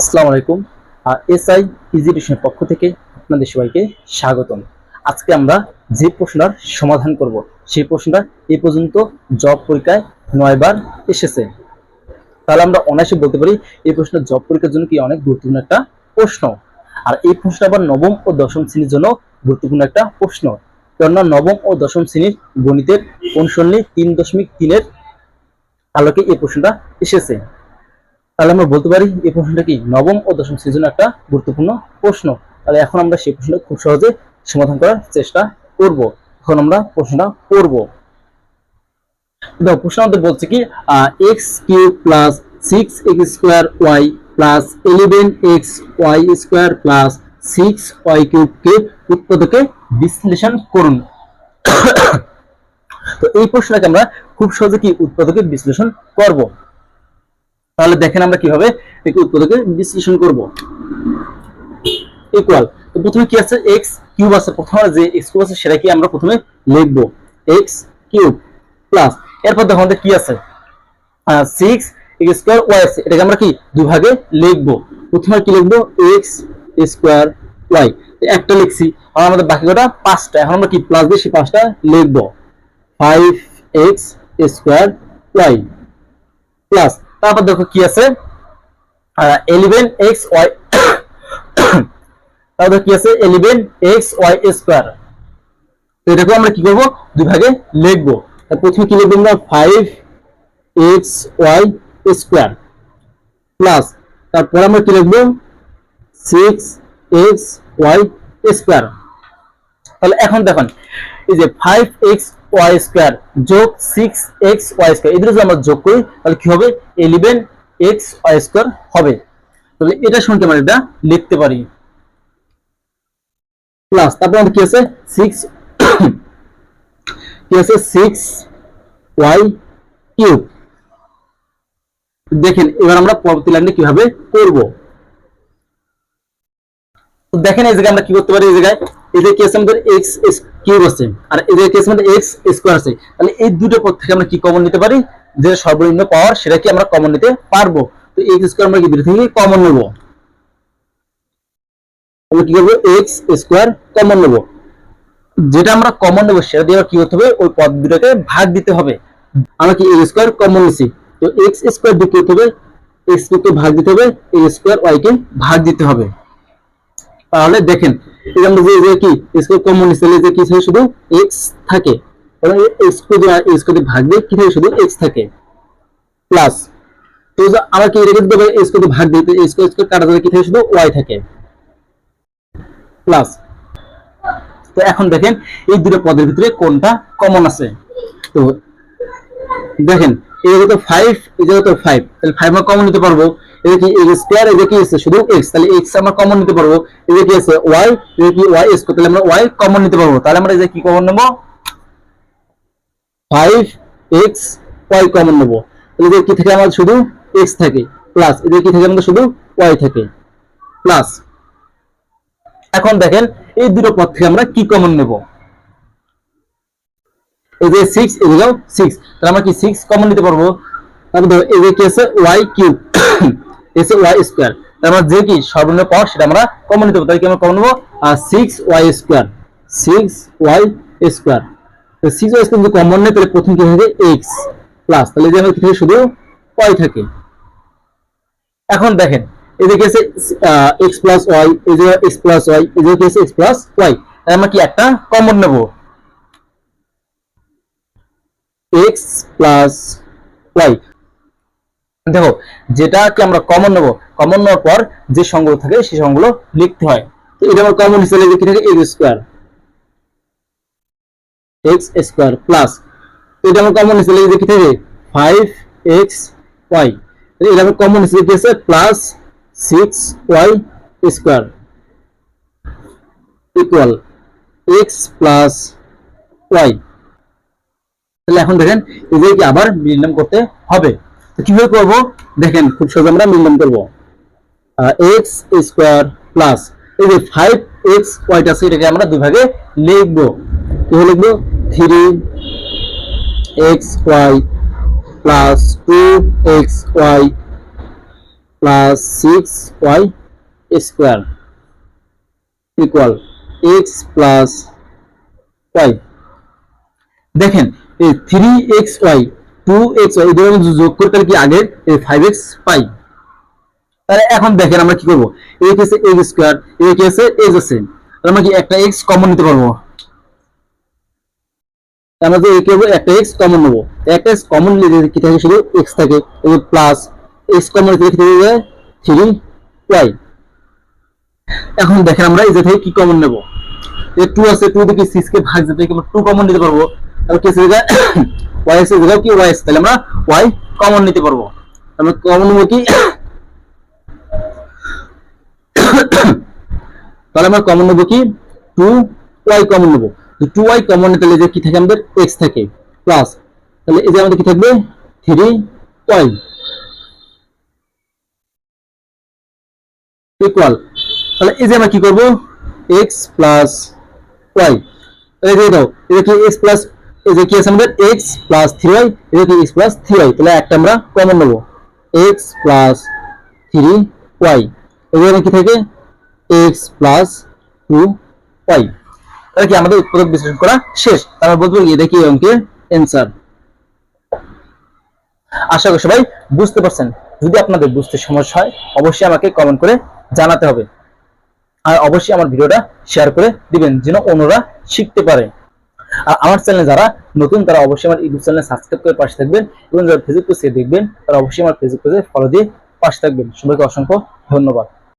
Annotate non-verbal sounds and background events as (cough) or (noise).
আসসালামু আলাইকুম। এসআই ইজিটেশনের পক্ষ থেকে আপনাদের সবাইকে স্বাগতম। আজকে আমরা যে প্রশ্নটার সমাধান করব, সেই প্রশ্নটা এই পর্যন্ত জব পরীক্ষায় নয়বার এসেছে। তাহলে আমরা অনায়াসে বলতে পারি, এই প্রশ্নটা জব পরীক্ষার জন্য কি অনেক গুরুত্বপূর্ণ একটা প্রশ্ন? আর এই প্রশ্নটা আবার নবম ও দশম শ্রেণির জন্য গুরুত্বপূর্ণ একটা প্রশ্ন। কেননা নবম ও দশম শ্রেণির গণিতের অনুসরণী তিন দশমিক তিনের আলোকে এই প্রশ্নটা এসেছে। তাহলে আমরা বলতে পারি এই প্রশ্নটা কি নবম ও দশম সিজন একটা গুরুত্বপূর্ণ প্রশ্ন। তাহলে এখন আমরা সেই প্রশ্নটা খুব সহজে সমাধান করার চেষ্টা করব। এখন আমরা প্রশ্নটা করব। দেখো, প্রশ্ন আমাদের বলছে কি x cube plus six x square y plus eleven x y square plus six y কিউবকে উৎপাদকে বিশ্লেষণ করুন। (coughs) তো এই প্রশ্নটাকে আমরা খুব সহজে কি উৎপাদকে বিশ্লেষণ করব? তাহলে দেখেন আমরা কীভাবে একে উৎপাদকে বিশ্লেষণ করব। ইকুয়াল প্রথমে কি আছে? x কিউব আছে। প্রথমে যে x কিউব আছে সেটা কি আমরা প্রথমে লিখব। x কিউব প্লাস এরপর দেখো আমাদের কি আছে? 6 x স্কয়ার y আছে। এটাকে আমরা কি দুই ভাগে লিখব। প্রথমে কি লিখব? x স্কয়ার y একটা লিখছি। আর আমাদের বাকি কটা পাঁচটা। এখন আমরা কি প্লাস দিয়ে সেই পাঁচটা লিখব। 5x স্কয়ার y প্লাস তারপর দেখো কি আছে? এলিভেন এক্স ওয়াই তারপর কি আছে? এলিভেন এক্স ওয়াই স্কোয়ার তো এটাকে আমরা কি করব? দুই ভাগে লিখব। প্রথমে কি লিখব আমরা? Five x y square plus তারপর আমরা কি লিখব? সিক্স এক্স ওয়াই স্কোয়ার তাহলে এখন দেখুন, এই যে ফাইভ এক্স ওয়াই স্কোয়ার যোগ সিক্স এক্স ওয়াই স্কোয়ার এদের যদি আমরা যোগ করি, তাহলে কি হবে? ইলেভেন এক্স ওয়াই স্কোয়ার হবে। তাহলে এটা শুনতে আমরা এটা লিখতে পারি। প্লাস তারপর আমাদের কি আছে? সিক্স কি আছে? সিক্স ওয়াই কিউব দেখেন, এবার আমরা পরবর্তী লাইনে কীভাবে করব? দেখেন এই জায়গায় আমরা কি করতে পারি? এই জায়গায় যে কি আছে আমাদের? এক্স কিউব আছে। আর এই যে কি আছে আমাদের এক্স স্কোয়ার আছে। তাহলে এই দুটো থেকে আমরা কি কমন নিতে পারি? যে সর্বনিম্ন পাওয়ার সেটা কি আমরা কমন নিতে পারব। তো এক্স স্কোয়ার আমরা কি দুটো থেকে কমন নেব। কি করব? এক্স স্কোয়ার কমন নেব। যেটা আমরা কমন নেব সেটা দিয়ে কি করতে হবে? ওই পদ দুটাকে ভাগ দিতে হবে। আমরা কি এক্স স্কোয়ার কমন নিছি? তো এক্স স্কোয়ার দিয়ে কি করতে হবে? এক্স কে ভাগ দিতে হবে। এ স্কোয়ার ওয়াই কে ভাগ দিতে হবে। তাহলে দেখেন এই আমরা কি স্কোয়ার কমন নিছিলে যে কি থাকে শুধু? X থাকে। এবং কে দিয়ে দিয়ে দিয়ে থাকে শুধু? X থাকে। প্লাস তো আমরা কি রেখে দিতে পারি? দিয়ে ভাগ x কে স্কোয়ার কাটা যাবে কি থাকে শুধু? Y থাকে। প্লাস তো এখন দেখেন, এই দুটো পদের ভিতরে কোনটা কমন আছে? তো দেখেন, এই জায়গাতে 5 এই জায়গাতে 5 তাহলে 5 আমরা কমন নিতে পারব। এটা কি x স্কয়ার এটা কি আছে? শুধু x, তাহলে x আমরা কমন নিতে পারব। এটা কি আছে? y এটা কি y স্কয়ার তাহলে আমরা y কমন নিতে পারব। তাহলে আমরা এই যে কি কমন নেব? 5x y কমন নেব। এটা কি থাকে আমাদের শুধু x থাকে? প্লাস এটা কি থাকে আমাদের শুধু y থাকে? প্লাস এখন দেখেন, এই দুটো পদ থেকে আমরা কি কমন নেব? এই যে 6 এই যে 6 তাহলে আমরা কি 6 কমন নিতে পারব? তারপর এই যে কি আছে? y কিউব এসে ওয়াই স্কোয়ার আমরা যে কি সর্বনিম্ন পাওয়ার সেটা আমরা কমন নিতে পারব। তাহলে কি আমরা কমন নেব? Six y square six y square six y square যদি কমন নেই, তাহলে প্রথম কি থাকে এক্স প্লাস তাহলে যে আমাদের থাকে শুধু ওয়াই থাকে। এখন দেখেন, এই যে কি আছে? এক্স প্লাস ওয়াই যে এক্স প্লাস ওয়াই এই যে কি আছে? এক্স প্লাস ওয়াই তাহলে আমরা কি একটা কমন নেব? এক্স প্লাস ওয়াই দেখো যেটা কি আমরা কমন নেব কমন নেওয়ার পর যে সংখ্যাগুলো থাকে, সেই সংখ্যাগুলো লিখতে হয়। তো এটা আমার কমন হিসেবে লিখে থাকে x square x square plus তো এটা আমার কমন হিসেবে লিখে থাকে ফাইভ এক্স ওয়াই এটা আমার কমন হিসেবে কি আছে plus six y square equal x plus y তাহলে এখন দেখেন এদের কি আবার নির্ণয় করতে হবে। কীভাবে করব? দেখেন, খুব সহজে আমরা মূল্যায়ন করব। এক্স স্কোয়ার প্লাস এই যে ফাইভ এক্স ওয়াইটা আছে, এটাকে আমরা দুই ভাগে লিখব। কীভাবে লিখব? Three x y plus two x y plus six y square equal x plus y দেখেন three x y two x y এদের মধ্যে যোগ করে তাহলে কি আগের? ফাইভ এক্স পাই। তাহলে এখন দেখেন আমরা কি করব? এক্স স্কোয়ার এক্স আছে আমরা কি একটা এক্স কমন নিতে পারব? আমরা যে করব, একটা এক্স কমন নেব। একটা এক্স কমন নিলে কি থাকে? শুধু এক্স থাকে। Plus x common three y এখন দেখেন আমরা এই যে থেকে কি কমন নেব? এই টু আছে টু থেকে সিক্স কে ভাগ যেতে আমরা টু কমন নিতে পারব। তাহলে কি জায়গায়? (coughs) ওয়াই জায়গায় কি? ওয়াই তাহলে আমরা ওয়াই কমন নিতে পারব। আমরা কমন নেব কি? (coughs) তাহলে আমরা কমন নেব কি? টু ওয়াই কমন নেব। টু ওয়াই কমন নিতে যে কি থাকে আমাদের? এক্স থাকে। প্লাস তাহলে এই যে আমাদের কি থাকবে? থ্রি ওয়াই ইকুয়াল তাহলে এই যে আমরা কি করব? এক্স প্লাস ওয়াই যে দাও এটা কি এক্স প্লাস এই যে কি আছে আমাদের? এক্স প্লাস থ্রি ওয়াই এটা কি এক্স প্লাস থ্রি ওয়াই তাহলে একটা আমরা কমন নেব। এক্স প্লাস থ্রি ওয়াই এখানে কি থাকে? এক্স প্লাস টু ওয়াই তাহলে কি আমাদের উৎপাদক বিশ্লেষণ করা শেষ? তারপর বলব এটা কি অঙ্কের অ্যান্সার আশা করি সবাই বুঝতে পারছেন। যদি আপনাদের বুঝতে সমস্যা হয়, অবশ্যই আমাকে কমেন্ট করে জানাতে হবে। আর অবশ্যই আমার ভিডিওটা শেয়ার করে দিবেন, যেন অন্যরা শিখতে পারে। আর আমার চ্যানেলে যারা নতুন, তারা অবশ্যই আমার ইউটিউব চ্যানেল সাবস্ক্রাইব করে পাশে থাকবেন এবং যারা ফেসবুক পেজে দেখবেন, তারা অবশ্যই আমার ফেসবুক পেজে ফলো দিয়ে পাশে থাকবেন। সবাইকে অসংখ্য ধন্যবাদ।